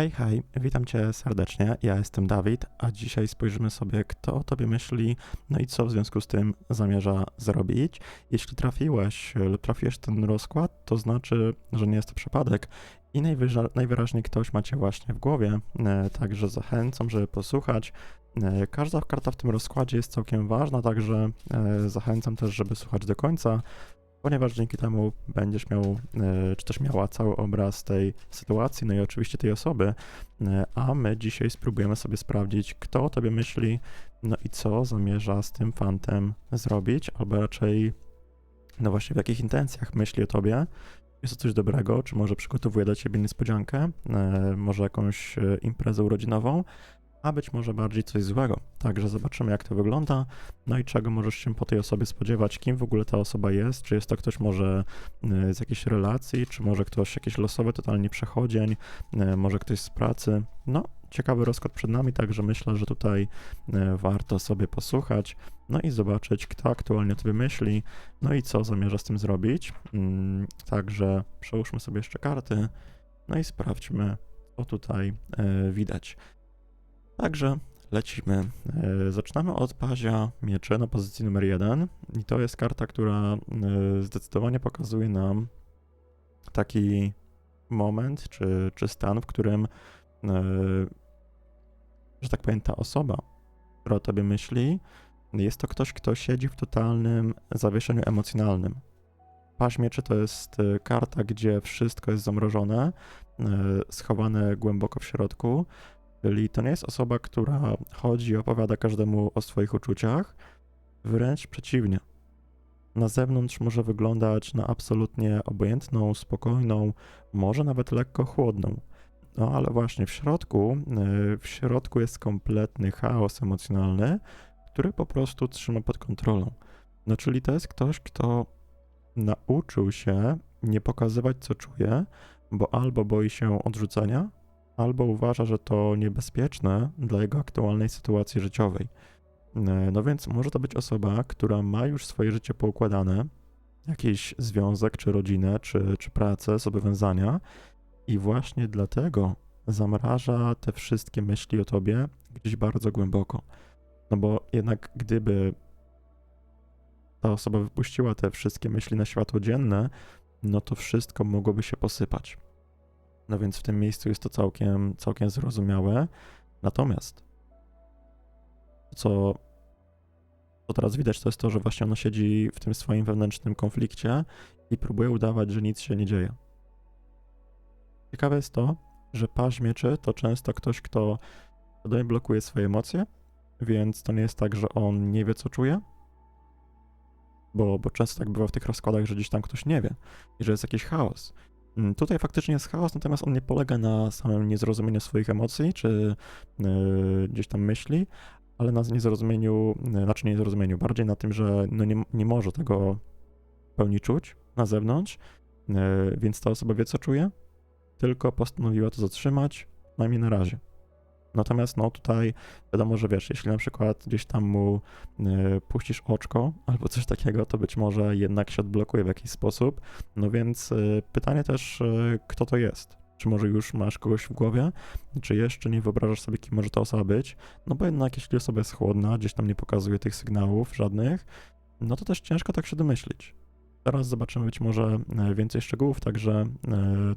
Hej, hej, witam Cię serdecznie. Ja jestem Dawid, a dzisiaj spojrzymy sobie, kto o Tobie myśli, no i co w związku z tym zamierza zrobić. Jeśli trafiłeś lub trafiłeś ten rozkład, to znaczy, że nie jest to przypadek i najwyraźniej ktoś macie właśnie w głowie, e, także zachęcam, żeby posłuchać. E, każda karta w tym rozkładzie jest całkiem ważna, także e, zachęcam też, żeby słuchać do końca ponieważ dzięki temu będziesz miał, e, czy też miała cały obraz tej sytuacji, no i oczywiście tej osoby, e, a my dzisiaj spróbujemy sobie sprawdzić, kto o tobie myśli, no i co zamierza z tym fantem zrobić, albo raczej, no właśnie w jakich intencjach myśli o tobie. Jest to coś dobrego, czy może przygotowuje dla ciebie niespodziankę, e, może jakąś imprezę urodzinową, a być może bardziej coś złego. Także zobaczymy, jak to wygląda, no i czego możesz się po tej osobie spodziewać, kim w ogóle ta osoba jest, czy jest to ktoś może y, z jakiejś relacji, czy może ktoś jakiś losowy totalnie przechodzień, y, może ktoś z pracy. No, ciekawy rozkład przed nami, także myślę, że tutaj y, warto sobie posłuchać, no i zobaczyć, kto aktualnie o tobie myśli, no i co zamierza z tym zrobić. Mm, także przełóżmy sobie jeszcze karty, no i sprawdźmy, co tutaj widać. Także lecimy. E, zaczynamy od pazia miecze na pozycji numer jeden i to jest karta, która e, zdecydowanie pokazuje nam taki moment czy, czy stan, w którym, e, że tak powiem, ta osoba, która o tobie myśli, jest to ktoś, kto siedzi w totalnym zawieszeniu emocjonalnym. Paź mieczy to jest karta, gdzie wszystko jest zamrożone, schowane głęboko w środku, Czyli to nie jest osoba, która chodzi i opowiada każdemu o swoich uczuciach, wręcz przeciwnie. Na zewnątrz może wyglądać na absolutnie obojętną, spokojną, może nawet lekko chłodną. No ale właśnie w środku, e, w środku jest kompletny chaos emocjonalny, który po prostu trzyma pod kontrolą. No czyli to jest ktoś, kto nauczył się nie pokazywać, co czuje, bo albo boi się odrzucenia, albo uważa, że to niebezpieczne dla jego aktualnej sytuacji życiowej. E, no więc może to być osoba, która ma już swoje życie poukładane, jakiś związek, czy rodzinę, czy, czy pracę, zobowiązania, i właśnie dlatego zamraża te wszystkie myśli o tobie gdzieś bardzo głęboko. No bo jednak gdyby ta osoba wypuściła te wszystkie myśli na światło dzienne, no to wszystko mogłoby się posypać. No więc w tym miejscu jest to całkiem, całkiem zrozumiałe. Natomiast co, co teraz widać, to jest to, że właśnie ono siedzi w tym swoim wewnętrznym konflikcie i próbuje udawać, że nic się nie dzieje. Ciekawe jest to, że paź mieczy to często ktoś, kto świadomie blokuje swoje emocje, więc to nie jest tak, że on nie wie, co czuje, bo, bo często tak bywa w tych rozkładach, że gdzieś tam ktoś nie wie i że jest jakiś chaos. Mm, tutaj faktycznie jest chaos, natomiast on nie polega na samym niezrozumieniu swoich emocji czy yy, gdzieś tam myśli, ale na niezrozumieniu, yy, znaczy niezrozumieniu, bardziej na tym, że no nie, nie może tego pełni czuć na zewnątrz, yy, więc ta osoba wie, co czuje, tylko postanowiła to zatrzymać, najmniej na razie. Natomiast no tutaj wiadomo, że wiesz, jeśli na przykład gdzieś tam mu y, puścisz oczko albo coś takiego, to być może jednak się odblokuje w jakiś sposób. No więc y, pytanie też, y, kto to jest? Czy może już masz kogoś w głowie, czy jeszcze nie wyobrażasz sobie, kim może ta osoba być? No bo jednak jeśli osoba jest chłodna, gdzieś tam nie pokazuje tych sygnałów żadnych, no to też ciężko tak się domyślić. Teraz zobaczymy być może więcej szczegółów, także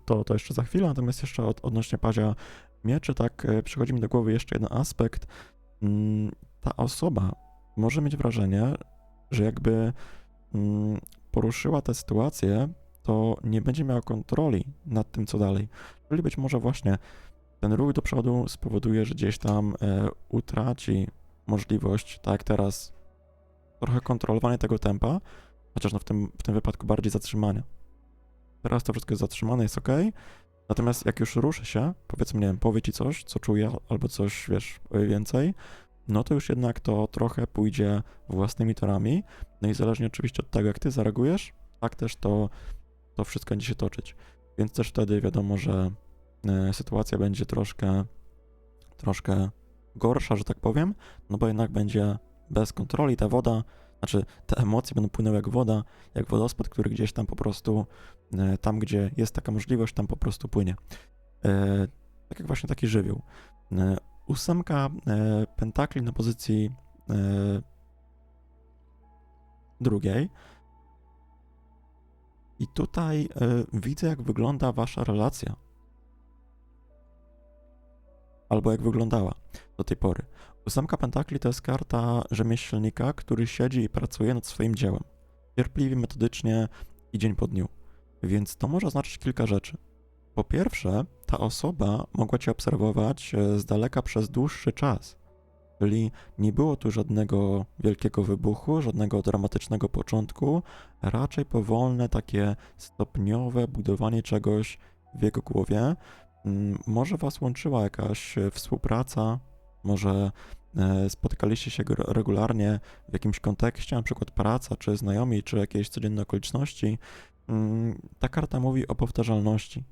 to, to jeszcze za chwilę, natomiast jeszcze od, odnośnie pazia mieczy, tak e, przychodzi mi do głowy jeszcze jeden aspekt. Mm, ta osoba może mieć wrażenie, że jakby mm, poruszyła tę sytuację, to nie będzie miała kontroli nad tym, co dalej. Czyli być może właśnie ten ruch do przodu spowoduje, że gdzieś tam e, utraci możliwość, tak teraz, trochę kontrolowania tego tempa, chociaż no w, tym, w tym wypadku bardziej zatrzymania. Teraz to wszystko jest zatrzymane, jest ok, Natomiast jak już ruszy się, powiedzmy, nie wiem, powie ci coś, co czuje, albo coś, wiesz, więcej, no to już jednak to trochę pójdzie własnymi torami. No i zależnie oczywiście od tego, jak ty zareagujesz, tak też to, to wszystko będzie się toczyć. Więc też wtedy wiadomo, że y, sytuacja będzie troszkę, troszkę gorsza, że tak powiem, no bo jednak będzie bez kontroli ta woda, znaczy te emocje będą płynęły jak woda, jak wodospad, który gdzieś tam po prostu, e, tam gdzie jest taka możliwość, tam po prostu płynie. E, Tak jak właśnie taki żywioł. E, ósemka pentakli na pozycji drugiej. I tutaj widzę, jak wygląda wasza relacja. Albo jak wyglądała do tej pory. Ósemka pentakli to jest karta rzemieślnika, który siedzi i pracuje nad swoim dziełem. Cierpliwie, metodycznie i dzień po dniu. Więc to może oznaczać kilka rzeczy. Po pierwsze, ta osoba mogła cię obserwować e, z daleka przez dłuższy czas. Czyli nie było tu żadnego wielkiego wybuchu, żadnego dramatycznego początku, raczej powolne, takie stopniowe budowanie czegoś w jego głowie. Mm, Może was łączyła jakaś e, współpraca, może e, spotykaliście się regularnie w jakimś kontekście, na przykład praca, czy znajomi, czy jakieś codzienne okoliczności. Mm, Ta karta mówi o powtarzalności,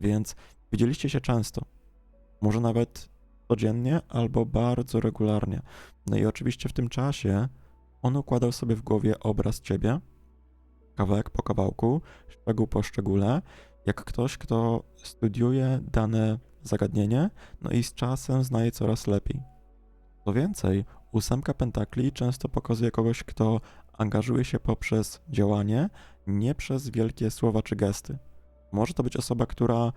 więc widzieliście się często, może nawet codziennie albo bardzo regularnie. No i oczywiście w tym czasie on układał sobie w głowie obraz ciebie, kawałek po kawałku, szczegół po szczególe, jak ktoś, kto studiuje dane zagadnienie, no i z czasem znaje coraz lepiej. Co więcej, ósemka pentakli często pokazuje kogoś, kto angażuje się poprzez działanie, nie przez wielkie słowa czy gesty. Może to być osoba, która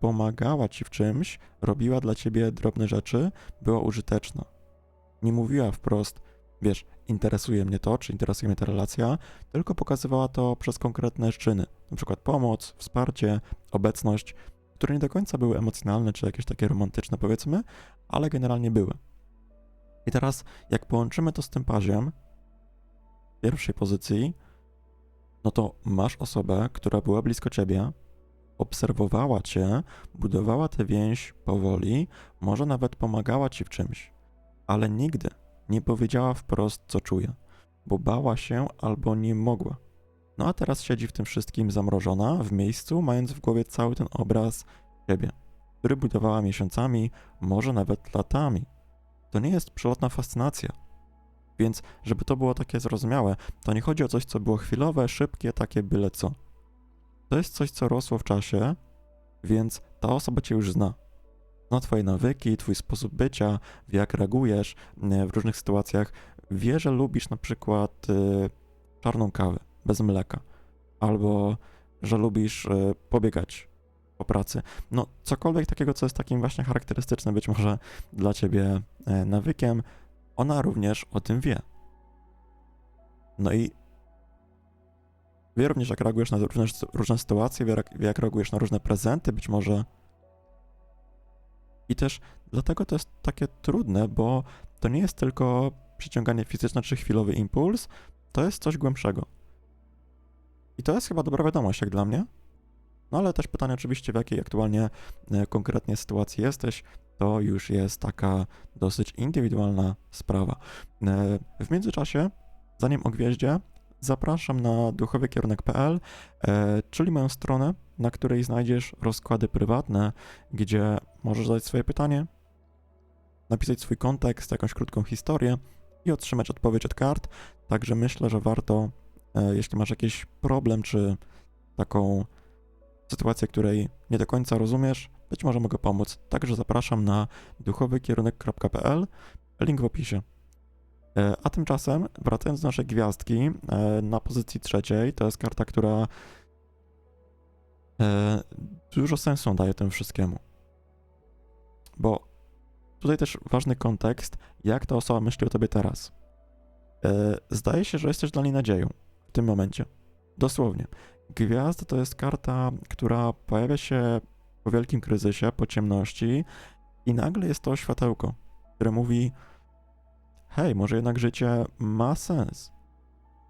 pomagała ci w czymś, robiła dla ciebie drobne rzeczy, była użyteczna. Nie mówiła wprost, wiesz, interesuje mnie to, czy interesuje mnie ta relacja, tylko pokazywała to przez konkretne czyny, przykład pomoc, wsparcie, obecność, które nie do końca były emocjonalne, czy jakieś takie romantyczne, powiedzmy, ale generalnie były. I teraz, jak połączymy to z tym paziem pierwszej pozycji, no to masz osobę, która była blisko ciebie, obserwowała cię, budowała tę więź powoli, może nawet pomagała ci w czymś, ale nigdy nie powiedziała wprost, co czuje, bo bała się albo nie mogła. No a teraz siedzi w tym wszystkim zamrożona, w miejscu, mając w głowie cały ten obraz siebie, który budowała miesiącami, może nawet latami. To nie jest przelotna fascynacja. Więc, żeby to było takie zrozumiałe, to nie chodzi o coś, co było chwilowe, szybkie, takie byle co. To jest coś, co rosło w czasie, więc ta osoba cię już zna. Zna twoje nawyki, twój sposób bycia, jak reagujesz e, w różnych sytuacjach. Wie, że lubisz na przykład y, czarną kawę bez mleka, albo że lubisz y, pobiegać po pracy. No, cokolwiek takiego, co jest takim właśnie charakterystycznym być może dla ciebie e, nawykiem, ona również o tym wie. No i wie również, jak reagujesz na różne, różne sytuacje, wie, wie, jak reagujesz na różne prezenty, być może. I też dlatego to jest takie trudne, bo to nie jest tylko przyciąganie fizyczne czy chwilowy impuls, to jest coś głębszego. I to jest chyba dobra wiadomość, jak dla mnie. No ale też pytanie oczywiście, w jakiej aktualnie e, konkretnie sytuacji jesteś, to już jest taka dosyć indywidualna sprawa. E, W międzyczasie, zanim o gwieździe, zapraszam na duchowykierunek.pl, e, czyli moją stronę, na której znajdziesz rozkłady prywatne, gdzie możesz zadać swoje pytanie, napisać swój kontekst, jakąś krótką historię i otrzymać odpowiedź od kart. Także myślę, że warto, jeśli masz jakiś problem czy taką sytuację, której nie do końca rozumiesz, być może mogę pomóc. Także zapraszam na duchowykierunek.pl, link w opisie. E, A tymczasem, wracając do naszej gwiazdki, e, na pozycji trzeciej, to jest karta, która e, dużo sensu daje temu wszystkiemu. Bo tutaj też ważny kontekst, jak ta osoba myśli o tobie teraz. E, Zdaje się, że jesteś dla niej nadzieją tym momencie. Dosłownie. Gwiazda to jest karta, która pojawia się po wielkim kryzysie, po ciemności i nagle jest to światełko, które mówi hej, może jednak życie ma sens.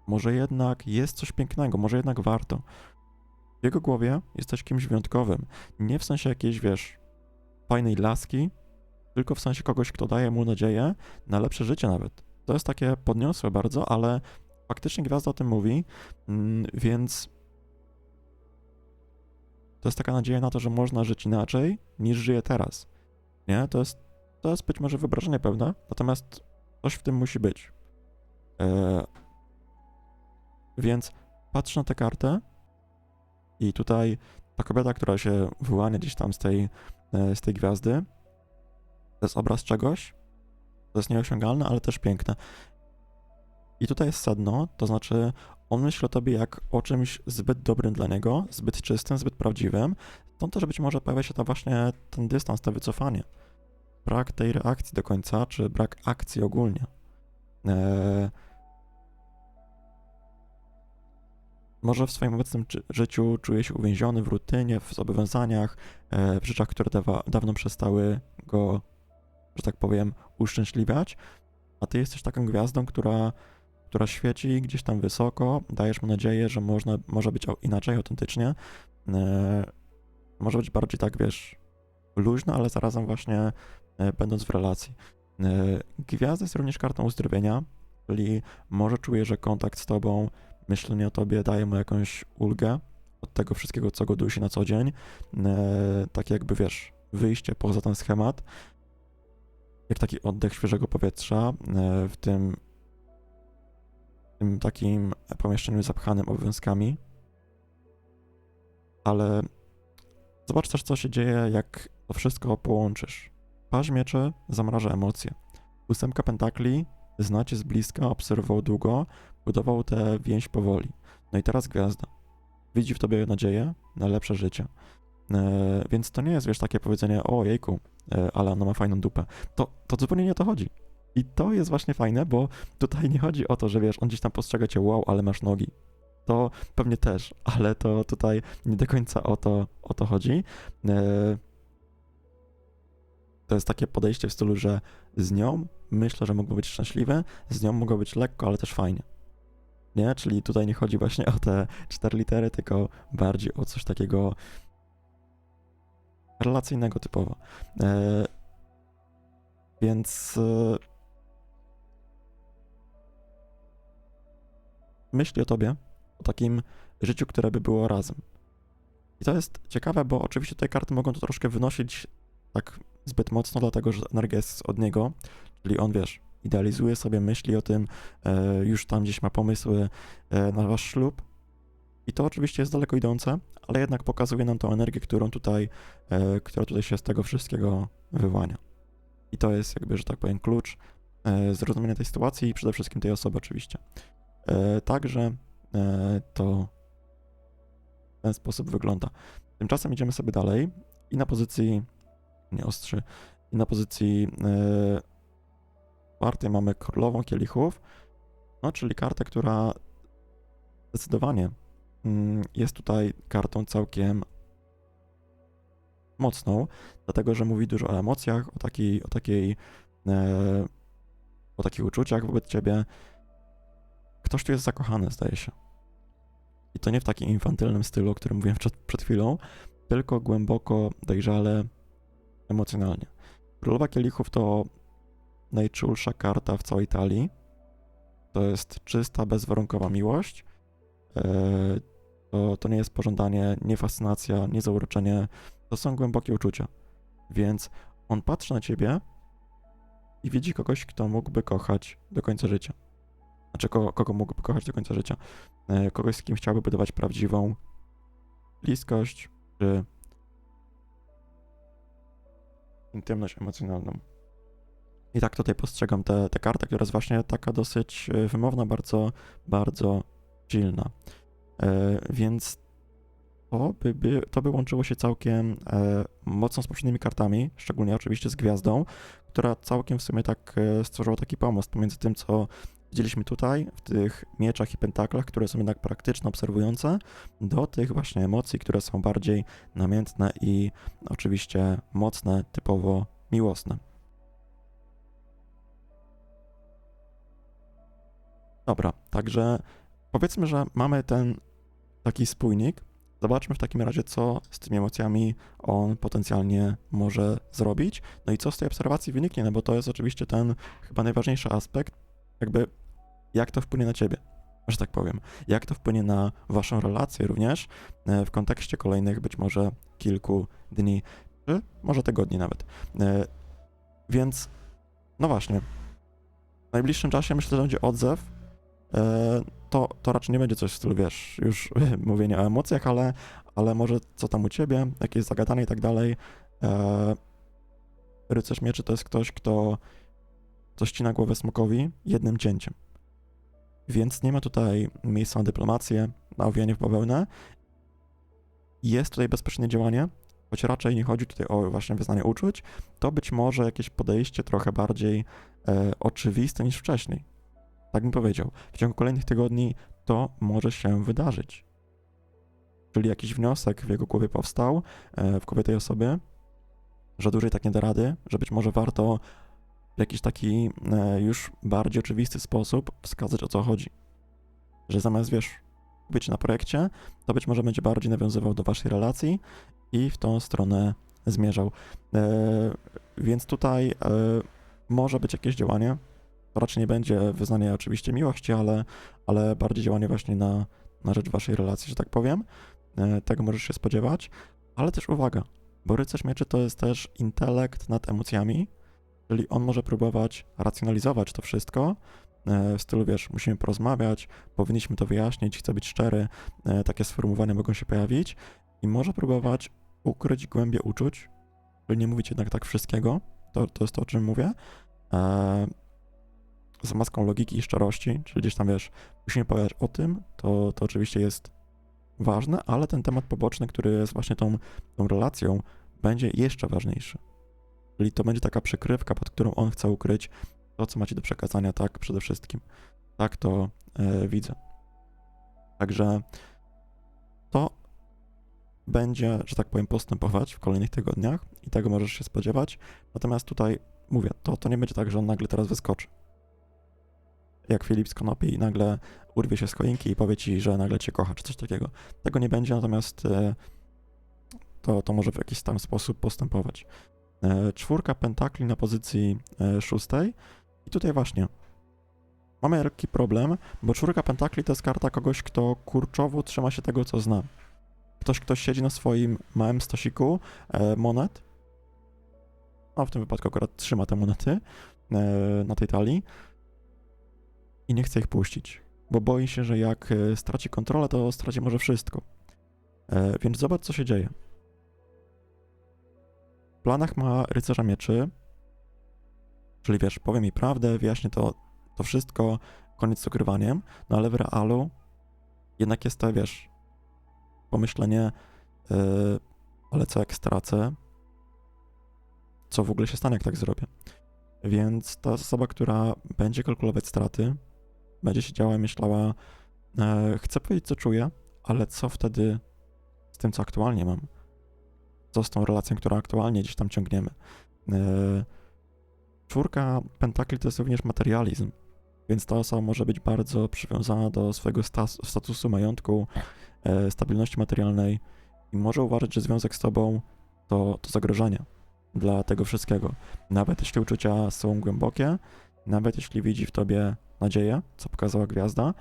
Może jednak jest coś pięknego, może jednak warto. W jego głowie jesteś kimś wyjątkowym. Nie w sensie jakiejś, wiesz, fajnej laski, tylko w sensie kogoś, kto daje mu nadzieję na lepsze życie nawet. To jest takie podniosłe bardzo, ale faktycznie gwiazda o tym mówi, mm, więc to jest taka nadzieja na to, że można żyć inaczej niż żyje teraz. Nie? To jest, to jest być może wyobrażenie pewne, natomiast coś w tym musi być. E, więc patrz na tę kartę i tutaj ta kobieta, która się wyłania gdzieś tam z tej e, z tej gwiazdy. To jest obraz czegoś, to jest nieosiągalne, ale też piękne. I tutaj jest sedno, to znaczy on myśli o tobie jak o czymś zbyt dobrym dla niego, zbyt czystym, zbyt prawdziwym. Stąd też być może pojawia się ta właśnie ten dystans, to wycofanie. Brak tej reakcji do końca, czy brak akcji ogólnie. Eee, może w swoim obecnym życiu czuje się uwięziony w rutynie, w zobowiązaniach, e, w rzeczach, które dawa, dawno przestały go, że tak powiem, uszczęśliwiać, a ty jesteś taką gwiazdą, która, która świeci gdzieś tam wysoko, dajesz mu nadzieję, że można, może być inaczej, autentycznie, e, może być bardziej tak, wiesz, luźno, ale zarazem właśnie e, będąc w relacji. Gwiazda jest również kartą uzdrowienia, czyli może czuje, że kontakt z tobą myślenie o tobie daje mu jakąś ulgę od tego wszystkiego, co go dusi na co dzień. E, tak jakby wiesz, wyjście poza ten schemat, jak taki oddech świeżego powietrza e, w tym takim pomieszczeniu zapchanym obowiązkami. Ale zobacz też, co się dzieje, jak to wszystko połączysz. Paź mieczy zamraża emocje. Ósemka pentakli znacie z bliska, obserwował długo, budował tę więź powoli. No i teraz gwiazda. Widzi w tobie nadzieję na lepsze życie. E, więc to nie jest, wiesz, takie powiedzenie, o jejku, e, ale ona ma fajną dupę. To, to zupełnie nie o to chodzi. I to jest właśnie fajne, bo tutaj nie chodzi o to, że wiesz, on gdzieś tam postrzega cię, wow, ale masz nogi. To pewnie też, ale to tutaj nie do końca o to, o to chodzi. E, to jest takie podejście w stylu, że z nią myślę, że mogło być szczęśliwe, z nią mogło być lekko, ale też fajnie. Nie? Czyli tutaj nie chodzi właśnie o te cztery litery, tylko bardziej o coś takiego relacyjnego typowo. E, więc myśli o tobie, o takim życiu, które by było razem. I to jest ciekawe, bo oczywiście te karty mogą to troszkę wynosić tak zbyt mocno, dlatego że energia jest od niego, czyli on, wiesz, idealizuje sobie, myśli o tym, e, już tam gdzieś ma pomysły e, na wasz ślub. I to oczywiście jest daleko idące, ale jednak pokazuje nam tą energię, którą tutaj, e, która tutaj się z tego wszystkiego wyłania. I to jest jakby, że tak powiem, klucz zrozumienia tej sytuacji i przede wszystkim tej osoby oczywiście. Także to w ten sposób wygląda. Tymczasem idziemy sobie dalej i na pozycji nie ostrzy. I na pozycji e, czwartej mamy królową kielichów, no czyli kartę, która zdecydowanie mm, jest tutaj kartą całkiem mocną, dlatego że mówi dużo o emocjach, o takiej, o takiej, e, o takich uczuciach wobec ciebie. Ktoś tu jest zakochany, zdaje się. I to nie w takim infantylnym stylu, o którym mówiłem przed, przed chwilą, tylko głęboko, dojrzale, emocjonalnie. Królowa Kielichów to najczulsza karta w całej talii. To jest czysta, bezwarunkowa miłość. E, to, to nie jest pożądanie, nie fascynacja, nie zauroczenie. To są głębokie uczucia. Więc on patrzy na ciebie i widzi kogoś, kto mógłby kochać do końca życia. Znaczy, kogo, kogo mógłby kochać do końca życia. E, kogoś, z kim chciałby budować prawdziwą bliskość, czy intymność emocjonalną. I tak tutaj postrzegam tę kartę, która jest właśnie taka dosyć e, wymowna, bardzo, bardzo silna. E, więc to by, by, to by łączyło się całkiem e, mocno z poprzednimi kartami, szczególnie oczywiście z gwiazdą, która całkiem w sumie tak e, stworzyła taki pomost pomiędzy tym, co widzieliśmy tutaj, w tych mieczach i pentaklach, które są jednak praktyczne, obserwujące, do tych właśnie emocji, które są bardziej namiętne i oczywiście mocne, typowo miłosne. Dobra, także powiedzmy, że mamy ten taki spójnik. Zobaczmy w takim razie, co z tymi emocjami on potencjalnie może zrobić. No i co z tej obserwacji wyniknie, no bo to jest oczywiście ten chyba najważniejszy aspekt, jakby jak to wpłynie na ciebie, że tak powiem. Jak to wpłynie na waszą relację również e, w kontekście kolejnych być może kilku dni, czy może tygodni nawet. E, więc, no właśnie, w najbliższym czasie myślę, że będzie odzew. E, to, to raczej nie będzie coś w stylu, wiesz, już mówienie o emocjach, ale, ale może co tam u ciebie, jakieś zagadanie i tak dalej. Rycerz mieczy to jest ktoś, kto, kto ścina głowę smokowi jednym cięciem. Więc nie ma tutaj miejsca na dyplomację, na owijanie w bawełnę. Jest tutaj bezpieczne działanie, choć raczej nie chodzi tutaj o właśnie wyznanie uczuć, to być może jakieś podejście trochę bardziej e, oczywiste niż wcześniej. Tak bym powiedział. W ciągu kolejnych tygodni to może się wydarzyć. Czyli jakiś wniosek w jego głowie powstał, e, w głowie tej osoby, że dłużej tak nie da rady, że być może warto w jakiś taki e, już bardziej oczywisty sposób wskazać o co chodzi. Że zamiast, wiesz, być na projekcie, to być może będzie bardziej nawiązywał do waszej relacji i w tą stronę zmierzał. E, więc tutaj e, może być jakieś działanie. To raczej nie będzie wyznanie oczywiście miłości, ale, ale bardziej działanie właśnie na, na rzecz waszej relacji, że tak powiem. Tego możesz się spodziewać. Ale też uwaga, bo rycerz mieczy to jest też intelekt nad emocjami, czyli on może próbować racjonalizować to wszystko, e, w stylu, wiesz, musimy porozmawiać, powinniśmy to wyjaśnić, chcę być szczery, e, takie sformułowania mogą się pojawić i może próbować ukryć głębie uczuć, żeby nie mówić jednak tak wszystkiego, to, to jest to, o czym mówię, e, z maską logiki i szczerości, czyli gdzieś tam, wiesz, musimy powiedzieć o tym, to, to oczywiście jest ważne, ale ten temat poboczny, który jest właśnie tą, tą relacją, będzie jeszcze ważniejszy. Czyli to będzie taka przykrywka, pod którą on chce ukryć to, co macie do przekazania, tak przede wszystkim. Tak to e, widzę. Także to będzie, że tak powiem, postępować w kolejnych tygodniach i tego możesz się spodziewać. Natomiast tutaj mówię, to, to nie będzie tak, że on nagle teraz wyskoczy. Jak Filip z Konopi i nagle urwie się z choinki i powie ci, że nagle cię kocha, czy coś takiego. Tego nie będzie, natomiast e, to, to może w jakiś tam sposób postępować. E, czwórka pentakli na pozycji e, szóstej. I tutaj właśnie mamy lekki problem, bo czwórka pentakli to jest karta kogoś, kto kurczowo trzyma się tego, co zna. Ktoś, kto siedzi na swoim małym stosiku e, monet, no w tym wypadku akurat trzyma te monety na tej talii i nie chce ich puścić, bo boi się, że jak straci kontrolę, to straci może wszystko. Więc zobacz, co się dzieje. Planach ma rycerza mieczy, czyli wiesz, powie mi prawdę, wyjaśnię to, to wszystko, koniec z ukrywaniem, no ale w realu jednak jest to, wiesz, pomyślenie, yy, ale co jak stracę, co w ogóle się stanie, jak tak zrobię. Więc ta osoba, która będzie kalkulować straty, będzie siedziała i myślała, e, chcę powiedzieć, co czuję, ale co wtedy z tym, co aktualnie mam? Co z tą relacją, którą aktualnie gdzieś tam ciągniemy? E, czwórka pentakli to jest również materializm, więc ta osoba może być bardzo przywiązana do swojego statusu majątku, e, stabilności materialnej i może uważać, że związek z tobą to, to zagrożenie dla tego wszystkiego. Nawet jeśli uczucia są głębokie, nawet jeśli widzi w tobie nadzieję, co pokazała gwiazda,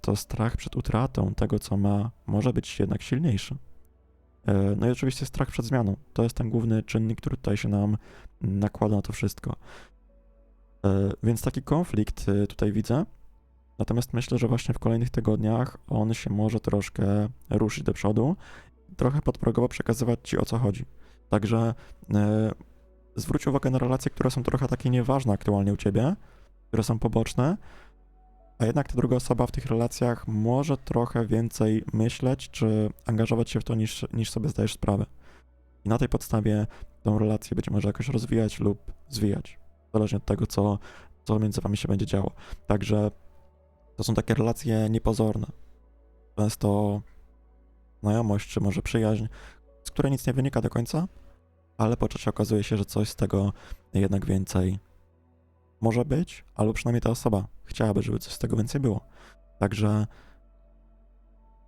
to strach przed utratą tego, co ma, może być jednak silniejszy. E, no i oczywiście strach przed zmianą. To jest ten główny czynnik, który tutaj się nam nakłada na to wszystko. E, więc taki konflikt e, tutaj widzę. Natomiast myślę, że właśnie w kolejnych tygodniach on się może troszkę ruszyć do przodu, trochę podprogowo przekazywać ci o co chodzi. Także zwróć uwagę na relacje, które są trochę takie nieważne aktualnie u ciebie, które są poboczne, a jednak ta druga osoba w tych relacjach może trochę więcej myśleć, czy angażować się w to, niż, niż sobie zdajesz sprawę. I na tej podstawie tą relację być może jakoś rozwijać lub zwijać, zależnie od tego, co, co między wami się będzie działo. Także to są takie relacje niepozorne. Często znajomość, czy może przyjaźń, z której nic nie wynika do końca, ale po czasie okazuje się, że coś z tego jednak więcej może być, albo przynajmniej ta osoba chciałaby, żeby coś z tego więcej było. Także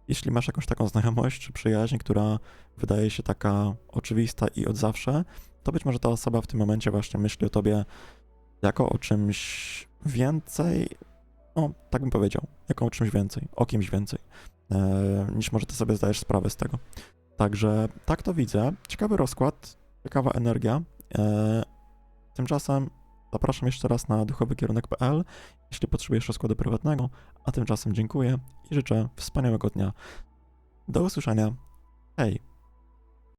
jeśli masz jakąś taką znajomość czy przyjaźń, która wydaje się taka oczywista i od zawsze, to być może ta osoba w tym momencie właśnie myśli o tobie jako o czymś więcej, no tak bym powiedział, jako o czymś więcej, o kimś więcej, e, niż może ty sobie zdajesz sprawę z tego. Także tak to widzę. Ciekawy rozkład, ciekawa energia. E, tymczasem Zapraszam jeszcze raz na duchowykierunek.pl, jeśli potrzebujesz rozkładu prywatnego, a tymczasem dziękuję i życzę wspaniałego dnia. Do usłyszenia. Hej!